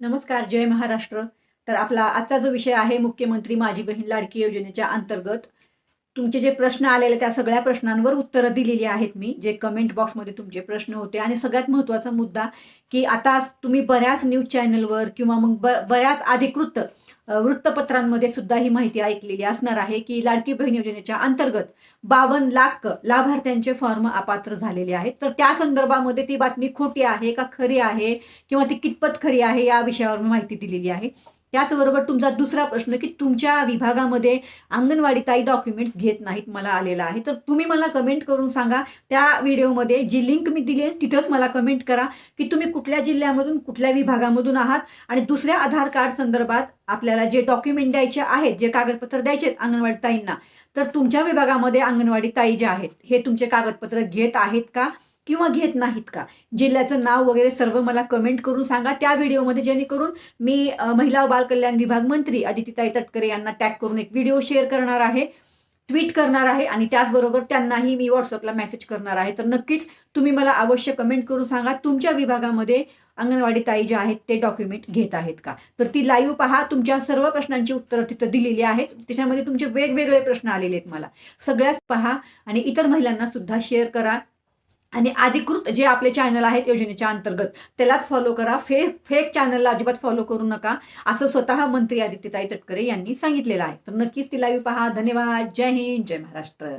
नमस्कार जय महाराष्ट्र. तर आपला आजचा जो विषय आहे मुख्यमंत्री माझी बहीण लाडकी योजनेच्या अंतर्गत तुमचे जे प्रश्न आलेले त्या सगळ्या प्रश्नांवर उत्तरं दिलेली आहेत मी जे कमेंट बॉक्समध्ये तुमचे प्रश्न होते. आणि सगळ्यात महत्त्वाचा मुद्दा की आता तुम्ही बऱ्याच न्यूज चॅनलवर किंवा मग ब बऱ्याच अधिकृत वृत्तपत्रांमध्ये सुद्धा ही माहिती ऐकलेली असणार आहे की लाडकी बहीण योजनेच्या अंतर्गत बावन्न लाख लाभार्थ्यांचे फॉर्म अपात्र झालेले आहेत. तर त्या संदर्भामध्ये ती बातमी खोटी आहे का खरी आहे किंवा ती कितपत खरी आहे या विषयावर मी माहिती दिलेली आहे. त्याचबरोबर तुमचा दुसरा प्रश्न की तुमच्या विभागामध्ये अंगणवाडी ताई डॉक्युमेंट्स घेत नाहीत मला आलेला आहे. तर तुम्ही मला कमेंट करून सांगा. त्या व्हिडिओमध्ये जी लिंक मी दिली आहे तिथंच मला कमेंट करा की तुम्ही कुठल्या जिल्ह्यामधून कुठल्या विभागामधून आहात आणि दुसऱ्या आधार कार्ड संदर्भात आपल्याला जे डॉक्युमेंट द्यायचे आहेत जे कागदपत्र द्यायचे आहेत अंगणवाडी ताईंना तर तुमच्या विभागामध्ये अंगणवाडी ताई जे आहेत हे तुमचे कागदपत्र घेत आहेत का किंवा घेत नाहीत का? जिल्ह्याचं नाव वगैरे सर्व मला कमेंट करून सांगा. त्या व्हिडिओमध्ये जेणेकरून मी महिला बालकल्याण विभाग मंत्री अदितीताई तटकरे यांना टॅग करून एक व्हिडिओ शेअर करणार आहे. ट्विट करणार आहे आणि त्याचबरोबर त्यांनाही मी व्हॉट्सअपला मेसेज करणार आहे. तर नक्कीच तुम्ही मला अवश्य कमेंट करून सांगा तुमच्या विभागामध्ये अंगणवाडी ताई जे आहेत ते डॉक्युमेंट घेत आहेत का? तर ती लाईव्ह पहा तुमच्या सर्व प्रश्नांची उत्तरं तिथं दिलेली आहेत. त्याच्यामध्ये तुमचे वेगवेगळे प्रश्न आलेले आहेत मला. सगळ्याच पहा आणि इतर महिलांना सुद्धा शेअर करा. आणि अधिकृत जे आपले चॅनल आहेत योजनेच्या अंतर्गत त्यालाच फॉलो करा. फेक फेक चॅनलला अजिबात फॉलो करू नका. असं स्वतः मंत्री आदित्यताई तटकरे यांनी सांगितलेलं आहे. तर नक्कीच ती लाईव्ह पहा. धन्यवाद. जय हिंद. जय महाराष्ट्र.